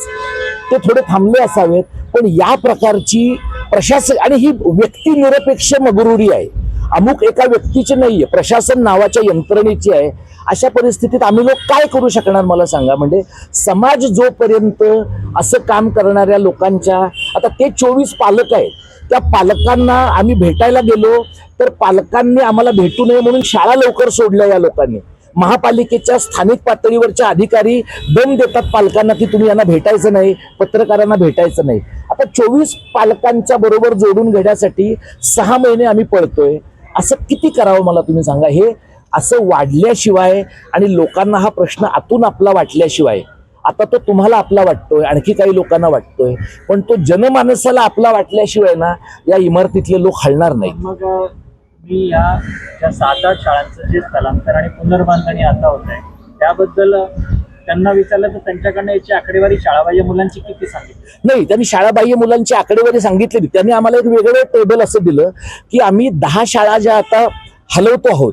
कदाचितच ते थोडे थांबले असावेत पण या प्रकारची प्रशासक आणि ही व्यक्तिनिरपेक्ष मगरुरी आहे. अमुक एका व्यक्तीची नाहीये प्रशासन नावाच्या यंत्रणेची आहे. अशा परिस्थितीत आम्ही लोक काय करू शकणार मला सांगा. म्हणजे समाज जोपर्यंत असं काम करणाऱ्या लोकांच्या आता ते चोवीस पालक आहेत. त्या पालकांना आम्ही भेटायला गेलो तर पालकांनी आम्हाला भेटू नये म्हणून शाळा लवकर सोडल्या या लोकांनी. महापालिकेच्या स्थानिक पातळीवरच्या अधिकारी दम देतात पालकांना की तुम्ही यांना भेटायचं नाही पत्रकारांना भेटायचं नाही. आता चोवीस पालकांच्या बरोबर जोडून घेण्यासाठी सहा महिने आम्ही पळतोय. असं किती करावं मला तुम्ही सांगा? हे असं वाढल्याशिवाय आणि लोकांना हा प्रश्न आतून आपला वाटल्याशिवाय आता तो तुम्हाला आपला वाटतोय आणखी काही लोकांना वाटतोय पण तो जनमानसाला आपला वाटल्याशिवाय ना या इमारतीतले लोक हलणार नाही मग मी या ज्या सात आठ शाळांचं जे स्थलांतर आणि पुनर्बांधणी आता होत आहे त्याबद्दल त्यांना विचारलं तर त्यांच्याकडनं याची आकडेवारी शाळाबाह्य मुलांची किती सांगितली? नाही त्यांनी शाळाबाह्य मुलांची आकडेवारी सांगितलेली त्यांनी आम्हाला एक वेगळं टेबल असं दिलं की आम्ही दहा शाळा ज्या आता हलवतो आहोत.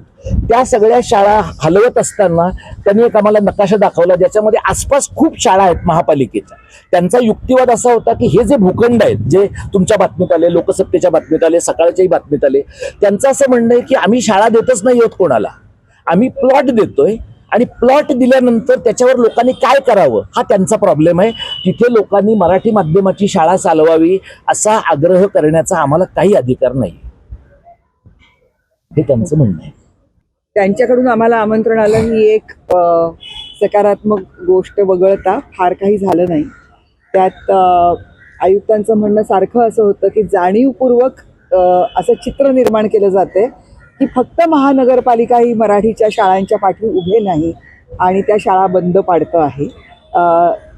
त्या सगळ्या शाळा हलवत असताना त्यांनी एक आम्हाला नकाशा दाखवला ज्याच्यामध्ये आसपास खूप शाळा आहेत महापालिकेच्या. त्यांचा युक्तिवाद असा होता की हे जे भूखंड आहेत जे तुमच्या बातमीत आले लोकसत्तेच्या बातमीत आले सकाळच्याही बातमीत आले त्यांचं असं म्हणणं आहे की आम्ही शाळा देतच नाही आहोत कोणाला. आम्ही प्लॉट देतोय आणि प्लॉट दिल्यानंतर त्याच्यावर लोकांनी काय करावं हा त्यांचा प्रॉब्लेम आहे. तिथे लोकांनी मराठी माध्यमाची शाळा चालवावी असा आग्रह करण्याचा आम्हाला काही अधिकार नाही. हे त्यांचं म्हणणं आहे. त्यांच्याकडून आम्हाला आमंत्रण आलं. ही एक सकारात्मक गोष्ट वगळता फार काही झालं नाही. त्यात आयुक्तांचं म्हणणं सारखं असं होतं की जाणीवपूर्वक असं चित्र निर्माण केलं जाते की फक्त महानगरपालिका ही मराठीच्या शाळांच्या पाठी उभे नाही आणि त्या शाळा बंद पाडतं आहे.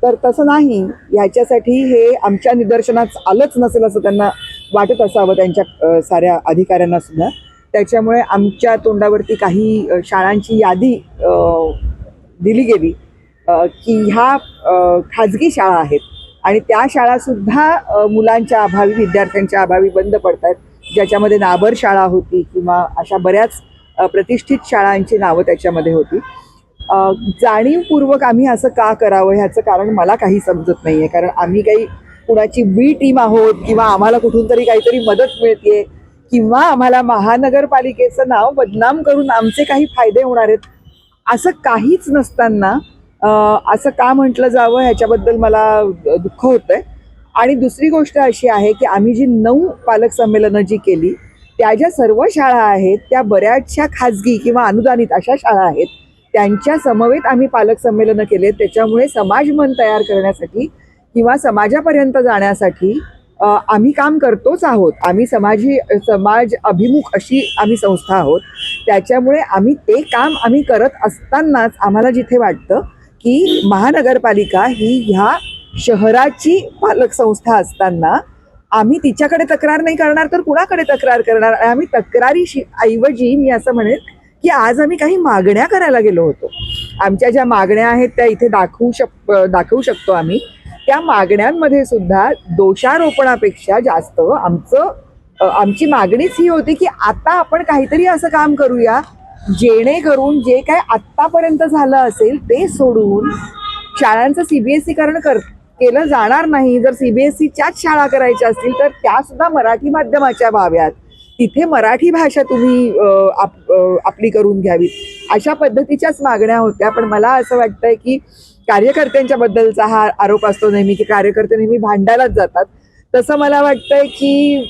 तर तसं नाही. ह्याच्यासाठी हे आमच्या निदर्शनात आलंच नसेल असं त्यांना वाटत असावं त्यांच्या साऱ्या अधिकाऱ्यांना सुद्धा. त्याच्यामुळे आमच्या तोंडावरती काही शाळांची यादी दिली गेली की ह्या खाजगी शाळा आहेत. आणि त्या शाळासुद्धा मुलांच्या अभावी विद्यार्थ्यांच्या अभावी बंद पडत आहेत. ज्याच्यामध्ये नाबर शाळा होती किंवा अशा बऱ्याच प्रतिष्ठित शाळांची नावं त्याच्यामध्ये होती. जाणीवपूर्वक आम्ही असं का करावं ह्याचं कारण मला काही समजत नाही आहे कारण आम्ही काही कुणाची बी टीम आहोत किंवा आम्हाला कुठून तरी काहीतरी मदत मिळते किंवा आम्हाला महानगरपालिकेचं नाव बदनाम करून आमचे काही फायदे होणार आहेत असं काहीच नसताना असं का म्हटलं जावं ह्याच्याबद्दल मला दुःख होतं आहे आणि दुसरी गोष्ट अशी आहे की आम्ही जी नऊ पालक संमेलनं जी केली त्या ज्या सर्व शाळा आहेत त्या बऱ्याचशा खाजगी किंवा अनुदानित अशा शाळा आहेत त्यांच्या समवेत आम्ही पालक संमेलनं केले त्याच्यामुळे समाज मन तयार करण्यासाठी किंवा समाजापर्यंत जाण्यासाठी आम्ही काम करतोच आहोत. आम्ही समाजी समाज अभिमुख अशी आम्ही संस्था आहोत. त्याच्यामुळे आम्ही ते काम आम्ही करत असतानाच आम्हाला जिथे वाटतं की महानगरपालिका ही ह्या शहराची पालक संस्था असताना आम्ही तिच्याकडे तक्रार नाही करणार तर कुणाकडे तक्रार करणार? आम्ही तक्रारीशी ऐवजी मी असं म्हणेन की आज आम्ही काही मागण्या करायला गेलो होतो. आमच्या ज्या मागण्या आहेत त्या इथे दाखवू शक दाखवू शकतो आम्ही. त्या मागण्यांमध्ये सुद्धा दोषारोपणापेक्षा जास्त आमचं आमची मागणीच ही होती की आता आपण काहीतरी असं काम करूया जेणेकरून जे काय आत्तापर्यंत झालं असेल ते सोडून शाळांचं सीबीएसईकरण कर केलं जाणार नाही. जर सीबीएसईच्याच शाळा करायच्या असतील तर त्या सुद्धा मराठी माध्यमाच्या व्हाव्यात तिथे मराठी भाषा तुम्ही आप- आपली करून घ्यावी. अशा पद्धतीच्याच मागण्या होत्या. पण मला असं वाटतंय की कार्यकर्त्यांच्या बद्दलचा हा आरोप असतो नेहमी की कार्यकर्ते नेहमी भांडायलाच जातात. तसं मला वाटतंय की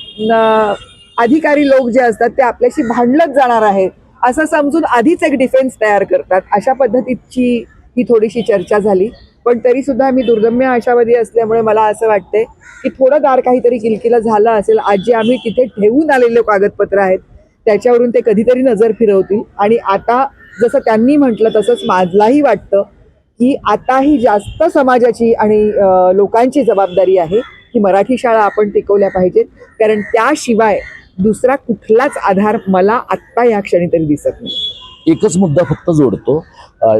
अधिकारी लोक जे असतात ते आपल्याशी भांडलंच जाणार आहेत असं समजून आधीच एक डिफेन्स तयार करतात. अशा पद्धतीची ही थोडीशी चर्चा झाली. पण तरी सुद्धा मी दुर्दम्य आशावादी असल्यामुळे मला असं वाटतंय की थोडं दार काहीतरी किलकिला झालं असेल. आज जे आम्ही तिथे ठेवून आलेले कागदपत्र आहेत त्याच्यावरून ते कधीतरी नजर फिरवतील. आणि आता जसं त्यांनी म्हटलं तसंच माझलाही वाटतं की आता ही जास्त समाजाची आणि लोकांची जबाबदारी आहे की मराठी शाळा आपण टिकवल्या पाहिजेत. कारण त्याशिवाय दुसरा कुठलाच आधार मला आत्ता या क्षणी तरी दिसत नाही. एकच मुद्दा फक्त जोडतो.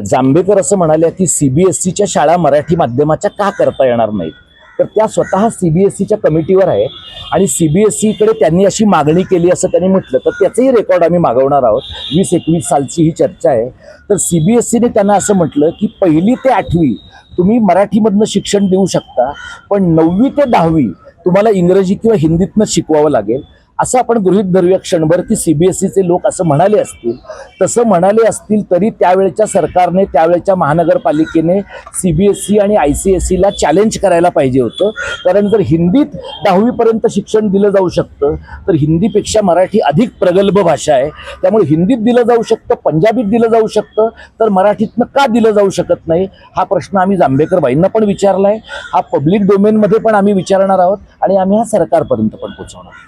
जांभेकर असं म्हणाले की सीबीएसईच्या शाळा मराठी माध्यमाच्या का करता येणार नाहीत? तर त्या स्वतः सी बी एस सीच्या कमिटीवर आहे. आणि सी बी एस सीकडे त्यांनी अशी मागणी केली असं त्यांनी म्हटलं तर त्याचंही रेकॉर्ड आम्ही मागवणार आहोत. वीस एकवीस सालची ही चर्चा आहे. तर सी बी एस सीने त्यांना असं म्हटलं की पहिली ते आठवी तुम्ही मराठीमधनं शिक्षण देऊ शकता पण नववी ते दहावी तुम्हाला इंग्रजी किंवा हिंदीतनं शिकवावं लागेल. असं आपण गृहित धरूया क्षणभर की सीबीएसईचे लोक असं म्हणाले असतील. तसं म्हणाले असतील तरी त्यावेळेच्या सरकारने त्यावेळेच्या महानगरपालिकेने सीबीएसई आणि आय सी एस सीला चॅलेंज करायला पाहिजे होतं. कारण जर हिंदीत दहावीपर्यंत शिक्षण दिलं जाऊ शकतं तर हिंदीपेक्षा मराठी अधिक प्रगल्भ भाषा आहे. त्यामुळे हिंदीत दिलं जाऊ शकतं पंजाबीत दिलं जाऊ शकतं तर मराठीतनं का दिलं जाऊ शकत नाही? हा प्रश्न आम्ही जांभेकर बाईंना पण विचारला आहे हा पब्लिक डोमेनमध्ये पण आम्ही विचारणार आहोत आणि आम्ही हा सरकारपर्यंत पण पोहोचवणार